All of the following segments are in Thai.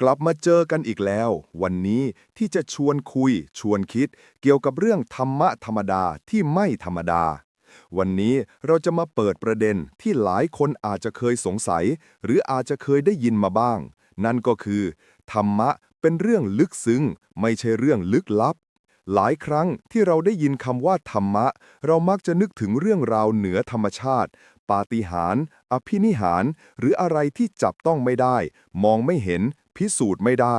กลับมาเจอกันอีกแล้ว วันนี้ที่จะชวนคุย ชวนคิด เกี่ยวกับเรื่องธรรมะธรรมดาที่ไม่ธรรมดา วันนี้เราจะมาเปิดประเด็นที่หลายคนอาจจะเคยสงสัย หรืออาจจะเคยได้ยินมาบ้าง นั่นก็คือ ธรรมะเป็นเรื่องลึกซึ้ง ไม่ใช่เรื่องลึกลับ หลายครั้งที่เราได้ยินคำว่าธรรมะ เรามักจะนึกถึงเรื่องราวเหนือธรรมชาติปาฏิหาริย์อภินิหาร หรืออะไรที่จับต้องไม่ได้ มองไม่เห็น พิสูจน์ไม่ได้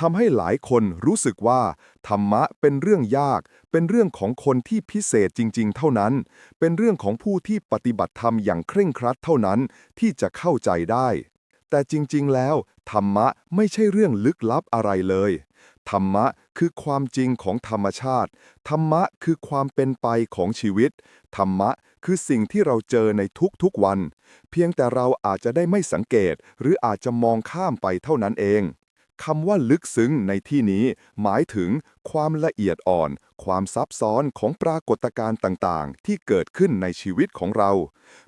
ทำให้หลายคนรู้สึกว่า ธรรมะเป็นเรื่องยาก เป็นเรื่องของคนที่พิเศษจริง ๆ เท่านั้น เป็นเรื่องของผู้ที่ปฏิบัติธรรมอย่างเคร่งครัดเท่านั้นที่จะเข้าใจได้ แต่จริง ๆ แล้ว ธรรมะไม่ใช่เรื่องลึกลับอะไรเลย ธรรมะคือความจริงของธรรมชาติ ธรรมะคือความเป็นไปของชีวิต ธรรมะคือสิ่งที่เราเจอในทุกๆวัน เพียงแต่เราอาจจะได้ไม่สังเกต หรืออาจจะมองข้ามไปเท่านั้นเองคำว่าลึกซึ้งในที่นี้ หมายถึงความละเอียดอ่อน ความซับซ้อนของปรากฏการณ์ต่างๆ ที่เกิดขึ้นในชีวิตของเรา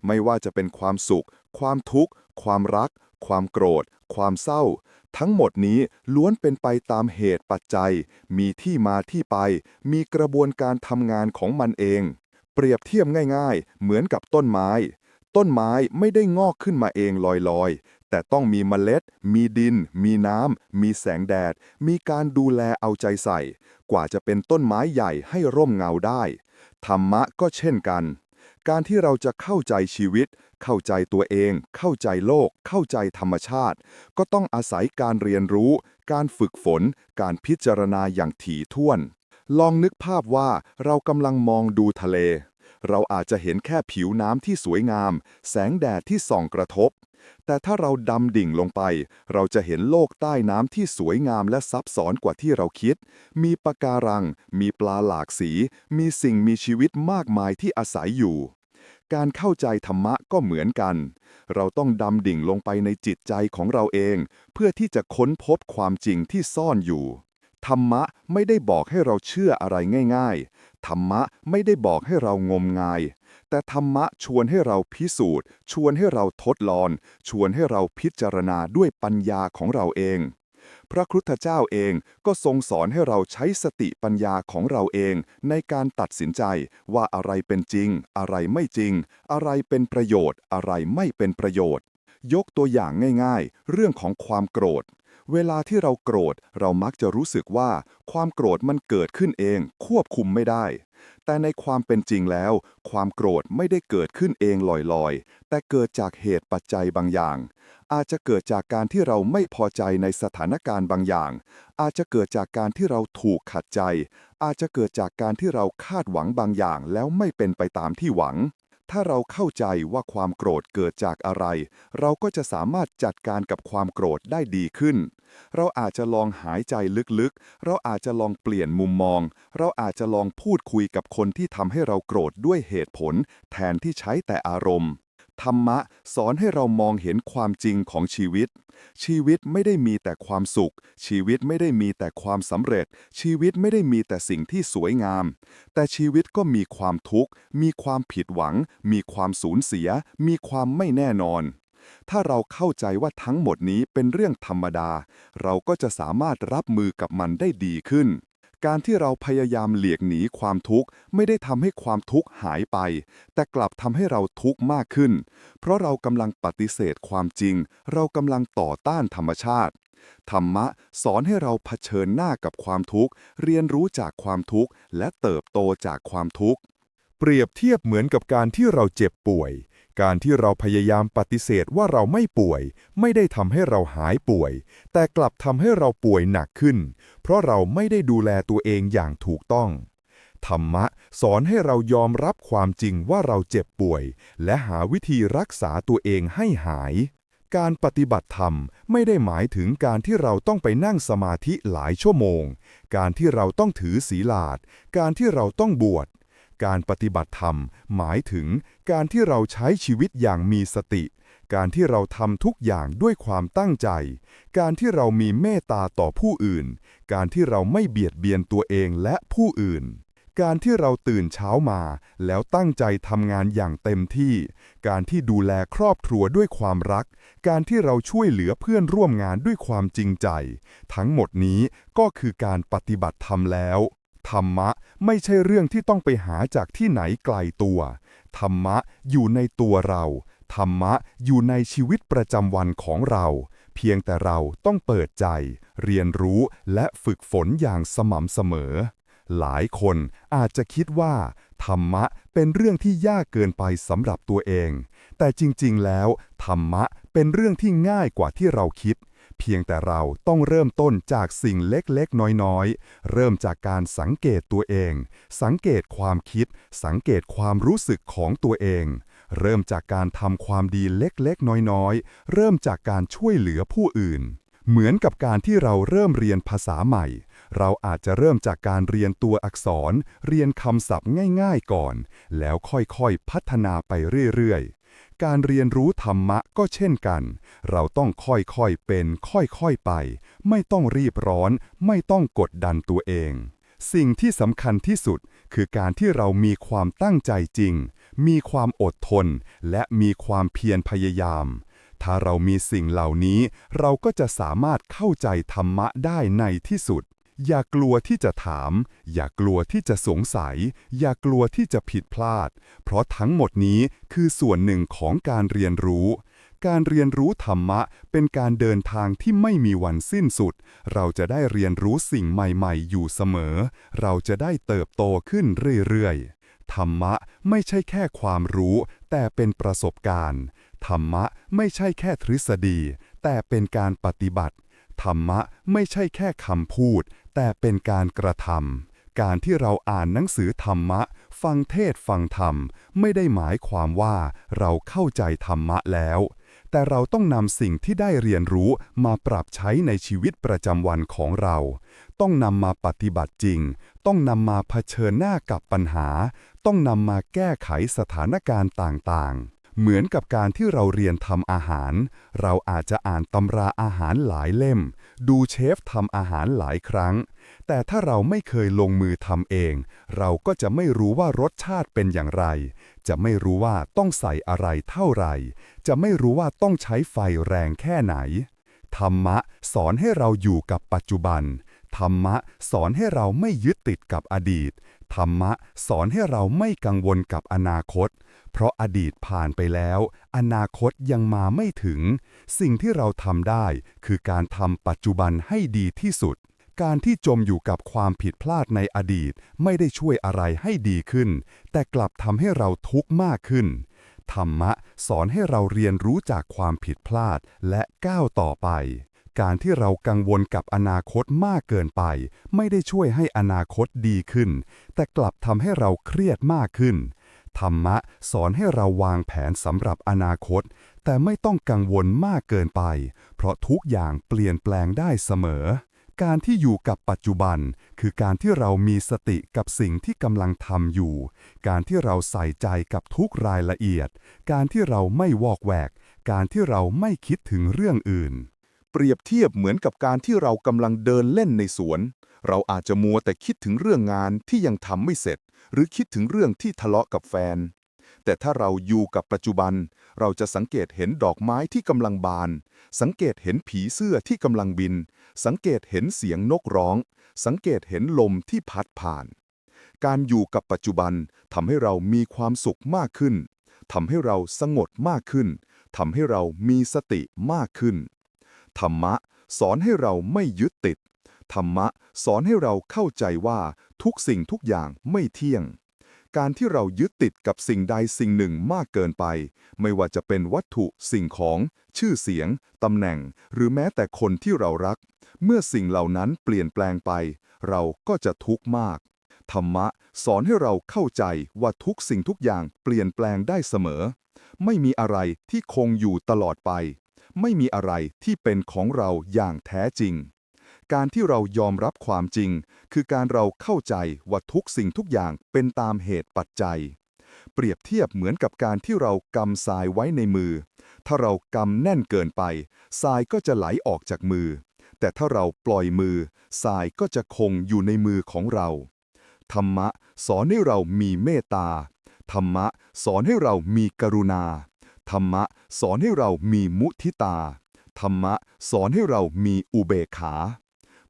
ไม่ว่าจะเป็นความสุข ความทุกข์ ความรัก ความโกรธ ความเศร้า ทั้งหมดนี้ล้วนเป็นไปตามเหตุปัจจัย มีที่มาที่ไป มีกระบวนการทำงานของมันเอง เปรียบเทียบง่ายๆ เหมือนกับต้นไม้ ต้นไม้ไม่ได้งอกขึ้นมาเองลอยๆ แต่ต้องมีเมล็ด มีดิน มีน้ำ มีแสงแดด มีการดูแลเอาใจใส่ กว่าจะเป็นต้นไม้ใหญ่ให้ร่มเงาได้ ธรรมะก็เช่นกัน การที่เราจะเข้าใจชีวิต เข้าใจตัวเอง เข้าใจโลก เข้าใจธรรมชาติ ก็ต้องอาศัยการเรียนรู้ การฝึกฝน การพิจารณาอย่างถี่ถ้วน ลองนึกภาพว่าเรากำลังมองดูทะเล เราอาจจะเห็นแค่ผิวน้ำที่สวยงาม แสงแดดที่ส่องกระทบ แต่ถ้าเราดำดิ่งลงไป เราจะเห็นโลกใต้น้ำที่สวยงามและซับซ้อนกว่าที่เราคิด มีปะการัง มีปลาหลากสี มีสิ่งมีชีวิตมากมายที่อาศัยอยู่การเข้าใจธรรมะก็เหมือนกัน เราต้องดำดิ่งลงไปในจิตใจของเราเอง เพื่อที่จะค้นพบความจริงที่ซ่อนอยู่ ธรรมะไม่ได้บอกให้เราเชื่ออะไรง่ายๆ ธรรมะไม่ได้บอกให้เรางมงาย แต่ธรรมะชวนให้เราพิสูจน์ ชวนให้เราทดลอง ชวนให้เราพิจารณาด้วยปัญญาของเราเอง พระครุฑเจ้าเองก็ทรงสอนให้เราใช้สติปัญญาของเราเอง ในการตัดสินใจว่าอะไรเป็นจริง อะไรไม่จริง อะไรเป็นประโยชน์ อะไรไม่เป็นประโยชน์ ยกตัวอย่างง่าย ๆ เรื่องของความโกรธ เวลาที่เราโกรธเรามักจะรู้สึกว่าความโกรธมันเกิดขึ้นเอง ควบคุมไม่ได้ แต่ในความเป็นจริงแล้ว ความโกรธไม่ได้เกิดขึ้นเองลอยๆ แต่เกิดจากเหตุปัจจัยบางอย่าง อาจจะเกิดจากการที่เราไม่พอใจในสถานการณ์บางอย่าง อาจจะเกิดจากการที่เราถูกขัดใจ อาจจะเกิดจากการที่เราคาดหวังบางอย่างแล้วไม่เป็นไปตามที่หวัง ถ้าเราเข้าใจว่าความโกรธเกิดจากอะไร เราก็จะสามารถจัดการกับความโกรธได้ดีขึ้น เราอาจจะลองหายใจลึกๆ เราอาจจะลองเปลี่ยนมุมมอง เราอาจจะลองพูดคุยกับคนที่ทำให้เราโกรธด้วยเหตุผล แทนที่ใช้แต่อารมณ์ ธรรมะสอนให้เรามองเห็นความจริงของชีวิต ชีวิตไม่ได้มีแต่ความสุข ชีวิตไม่ได้มีแต่ความสำเร็จ ชีวิตไม่ได้มีแต่สิ่งที่สวยงาม แต่ชีวิตก็มีความทุกข์ มีความผิดหวัง มีความสูญเสีย มีความไม่แน่นอน ถ้าเราเข้าใจว่าทั้งหมดนี้เป็นเรื่องธรรมดา เราก็จะสามารถรับมือกับมันได้ดีขึ้น การที่เราพยายามเลีกหนีความทุกข์ไม่ได้ทำให้ความทุกข์หายไป แต่กลับทำให้เราทุกข์มากขึ้น เพราะเรากำลังปฏิเสธความจริง เรากำลังต่อต้านธรรมชาติ ธรรมะสอนให้เราเผชิญหน้ากับความทุกข์ เรียนรู้จากความทุกข์ และเติบโตจากความทุกข์ เปรียบเทียบเหมือนกับการที่เราเจ็บป่วย การที่เราพยายามปฏิเสธว่าเราไม่ป่วย ไม่ได้ทำให้เราหายป่วย แต่กลับทำให้เราป่วยหนักขึ้น เพราะเราไม่ได้ดูแลตัวเองอย่างถูกต้อง ธรรมะสอนให้เรายอมรับความจริงว่าเราเจ็บป่วย และหาวิธีรักษาตัวเองให้หาย การปฏิบัติธรรมไม่ได้หมายถึงการที่เราต้องไปนั่งสมาธิหลายชั่วโมง การที่เราต้องถือศีลาด การที่เราต้องบวช การปฏิบัติธรรม หมายถึงการที่เราใช้ชีวิตอย่างมีสติ การที่เราทำทุกอย่างด้วยความตั้งใจ การที่เรามีเมตตาต่อผู้อื่น การที่เราไม่เบียดเบียนตัวเองและผู้อื่น การที่เราตื่นเช้ามา แล้วตั้งใจทำงานอย่างเต็มที่ การที่ดูแลครอบครัวด้วยความรัก การที่เราช่วยเหลือเพื่อนร่วมงานด้วยความจริงใจ ทั้งหมดนี้ก็คือการปฏิบัติธรรมแล้ว ธรรมะไม่ใช่เรื่องที่ต้องไปหาจากที่ไหนไกลตัว ธรรมะอยู่ในตัวเรา ธรรมะอยู่ในชีวิตประจำวันของเรา เพียงแต่เราต้องเปิดใจ เรียนรู้และฝึกฝนอย่างสม่ำเสมอ หลายคนอาจจะคิดว่า ธรรมะเป็นเรื่องที่ยากเกินไปสำหรับตัวเอง แต่จริงๆแล้ว ธรรมะเป็นเรื่องที่ง่ายกว่าที่เราคิด เพียงแต่เราต้องเริ่มต้นจากสิ่งเล็กๆ น้อยๆ เริ่มจากการสังเกตตัวเอง สังเกตความคิด สังเกตความรู้สึกของตัวเอง เริ่มจากการทำความดีเล็กๆ น้อยๆ เริ่มจากการช่วยเหลือผู้อื่น เหมือนกับการที่เราเริ่มเรียนภาษาใหม่ เราอาจจะเริ่มจากการเรียนตัวอักษร เรียนคำศัพท์ง่าย ๆ ก่อน แล้วค่อยๆ พัฒนาไปเรื่อยๆ การเรียนรู้ธรรมะก็เช่นกัน เราต้องค่อยๆเป็น ค่อยๆไป ไม่ต้องรีบร้อน ไม่ต้องกดดันตัวเอง สิ่งที่สำคัญที่สุดคือการที่เรามีความตั้งใจจริง มีความอดทน และมีความเพียรพยายาม ถ้าเรามีสิ่งเหล่านี้ เราก็จะสามารถเข้าใจธรรมะได้ในที่สุด อย่ากลัวที่จะถาม อย่ากลัวที่จะสงสัย อย่ากลัวที่จะผิดพลาด เพราะทั้งหมดนี้คือส่วนหนึ่งของการเรียนรู้ การเรียนรู้ธรรมะเป็นการเดินทางที่ไม่มีวันสิ้นสุด เราจะได้เรียนรู้สิ่งใหม่ๆ อยู่เสมอ เราจะได้เติบโตขึ้นเรื่อยๆ ธรรมะไม่ใช่แค่ความรู้ แต่เป็นประสบการณ์ ธรรมะไม่ใช่แค่ทฤษฎี แต่เป็นการปฏิบัติ ธรรมะไม่ใช่แค่คำพูด แต่เป็นการกระทำการที่เราอ่านหนังสือธรรมะ ฟังเทศฟังธรรม ไม่ได้หมายความว่าเราเข้าใจธรรมะแล้ว แต่เราต้องนำสิ่งที่ได้เรียนรู้มาปรับใช้ในชีวิตประจำวันของเรา ต้องนำมาปฏิบัติจริง ต้องนำมาเผชิญหน้ากับปัญหา ต้องนำมาแก้ไขสถานการณ์ต่างๆ เหมือนกับการที่เราเรียนทำอาหาร เราอาจจะอ่านตำราอาหารหลายเล่ม ดูเชฟทำอาหารหลายครั้ง แต่ถ้าเราไม่เคยลงมือทำเอง เราก็จะไม่รู้ว่ารสชาติเป็นอย่างไร จะไม่รู้ว่าต้องใส่อะไรเท่าไหร่ จะไม่รู้ว่าต้องใช้ไฟแรงแค่ไหน ธรรมะสอนให้เราอยู่กับปัจจุบัน ธรรมะสอนให้เราไม่ยึดติดกับอดีต ธรรมะสอนให้เราไม่กังวลกับอนาคต เพราะอดีตผ่านไปแล้ว อนาคตยังมาไม่ถึง สิ่งที่เราทำได้ คือการทำปัจจุบันให้ดีที่สุด การที่จมอยู่กับความผิดพลาดในอดีตไม่ได้ช่วยอะไรให้ดีขึ้น แต่กลับทำให้เราทุกข์มากขึ้น ธรรมะสอนให้เราเรียนรู้จากความผิดพลาดและก้าวต่อไป การที่เรากังวลกับอนาคตมากเกินไป ไม่ได้ช่วยให้อนาคตดีขึ้น แต่กลับทำให้เราเครียดมากขึ้น ธรรมะสอนให้เราวางแผนสำหรับอนาคต แต่ไม่ต้องกังวลมากเกินไป เพราะทุกอย่างเปลี่ยนแปลงได้เสมอ การที่อยู่กับปัจจุบัน คือการที่เรามีสติกับสิ่งที่กำลังทำอยู่ การที่เราใส่ใจกับทุกรายละเอียด การที่เราไม่วอกแวกการที่เราไม่คิดถึงเรื่องอื่น เปรียบเทียบเหมือนกับการที่เรากำลังเดินเล่นในสวน เราอาจจะมัวแต่คิดถึงเรื่องงานที่ยังทำไม่เสร็จ หรือคิดถึงเรื่องที่ทะเลาะกับแฟน แต่ถ้าเราอยู่กับปัจจุบัน เราจะสังเกตเห็นดอกไม้ที่กำลังบาน สังเกตเห็นผีเสื้อที่กำลังบิน สังเกตเห็นเสียงนกร้อง สังเกตเห็นลมที่พัดผ่าน การอยู่กับปัจจุบันทำให้เรามีความสุขมากขึ้นทำให้เราสงบมากขึ้นทำให้เรามีสติมากขึ้น ธรรมะ สอนให้เราไม่ยึดติด ธรรมะ สอนให้เราเข้าใจว่าทุกสิ่งทุกอย่างไม่เที่ยง การที่เรายึดติดกับสิ่งใดสิ่งหนึ่งมากเกินไป ไม่ว่าจะเป็นวัตถุสิ่งของ ชื่อเสียงตำแหน่ง หรือแม้แต่คนที่เรารัก เมื่อสิ่งเหล่านั้นเปลี่ยนแปลงไป เราก็จะทุกข์มากธรรมะสอนให้เราเข้าใจว่าทุกสิ่งทุกอย่างเปลี่ยนแปลงได้เสมอ ไม่มีอะไรที่คงอยู่ตลอดไป ไม่มีอะไรที่เป็นของเราอย่างแท้จริง การที่เรายอมรับความจริง คือการเราเข้าใจว่าทุกสิ่งทุกอย่างเป็นตามเหตุปัจจัย เปรียบเทียบเหมือนกับการที่เรากำทรายไว้ในมือ ถ้าเรากำแน่นเกินไปทรายก็จะไหลออกจากมือ แต่ถ้าเราปล่อยมือทรายก็จะคงอยู่ในมือของเรา ธรรมะสอนให้เรามีเมตตาธรรมะสอนให้เรามีกรุณา ธรรมะสอนให้เรามีมุทิตา ธรรมะสอนให้เรามีอุเบกขา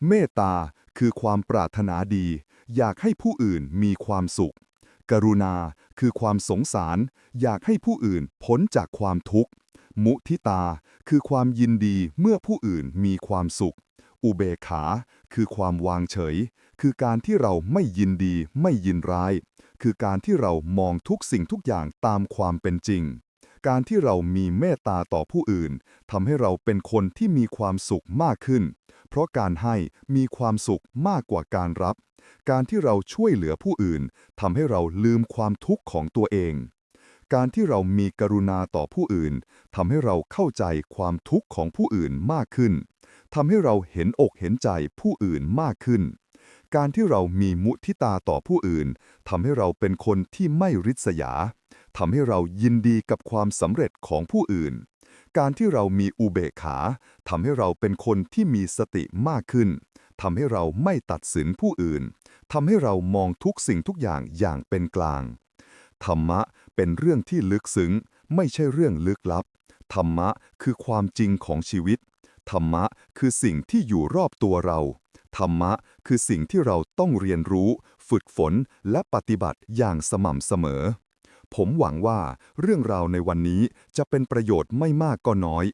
เมตตาคือความปรารถนาดี อยากให้ผู้อื่นมีความสุข กรุณาคือความสงสาร อยากให้ผู้อื่นพ้นจากความทุกข์ มุทิตาคือความยินดีเมื่อผู้อื่นมีความสุข อุเบกขาคือความวางเฉย คือการที่เราไม่ยินดีไม่ยินร้าย คือการที่เรามองทุกสิ่งทุกอย่างตามความเป็นจริง การที่เรามีเมตตาต่อผู้อื่นทำให้เราเป็นคนที่มีความสุขมากขึ้น เพราะการให้มีความสุขมากกว่าการรับ การที่เราช่วยเหลือผู้อื่นทำให้เราลืมความทุกข์ของตัวเอง การที่เรามีกรุณาต่อผู้อื่นทำให้เราเข้าใจความทุกข์ของผู้อื่นมากขึ้นทำให้เราเห็นอกเห็นใจผู้อื่นมากขึ้น การที่เรามีมุทิตาต่อผู้อื่นทำให้เราเป็นคนที่ไม่ริษยา ทำให้เรายินดีกับความสำเร็จของผู้อื่น การที่เรามีอุเบกขาทำให้เราเป็นคนที่มีสติมากขึ้นทำให้เราไม่ตัดสินผู้อื่นทำให้เรามองทุกสิ่งทุกอย่างอย่างเป็นกลาง ธรรมะเป็นเรื่องที่ลึกซึ้ง ไม่ใช่เรื่องลึกลับ ธรรมะคือความจริงของชีวิต ธรรมะคือสิ่งที่อยู่รอบตัวเรา ธรรมะคือสิ่งที่เราต้องเรียนรู้ ฝึกฝนและปฏิบัติอย่างสม่ำเสมอ ผมหวังว่าเรื่องราวในวันนี้จะเป็นประโยชน์ไม่มากก็น้อย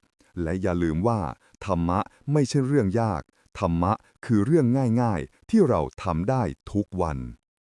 และอย่าลืมว่า ธรรมะไม่ใช่เรื่องยาก ธรรมะคือเรื่องง่ายๆ ที่เราทำได้ทุกวัน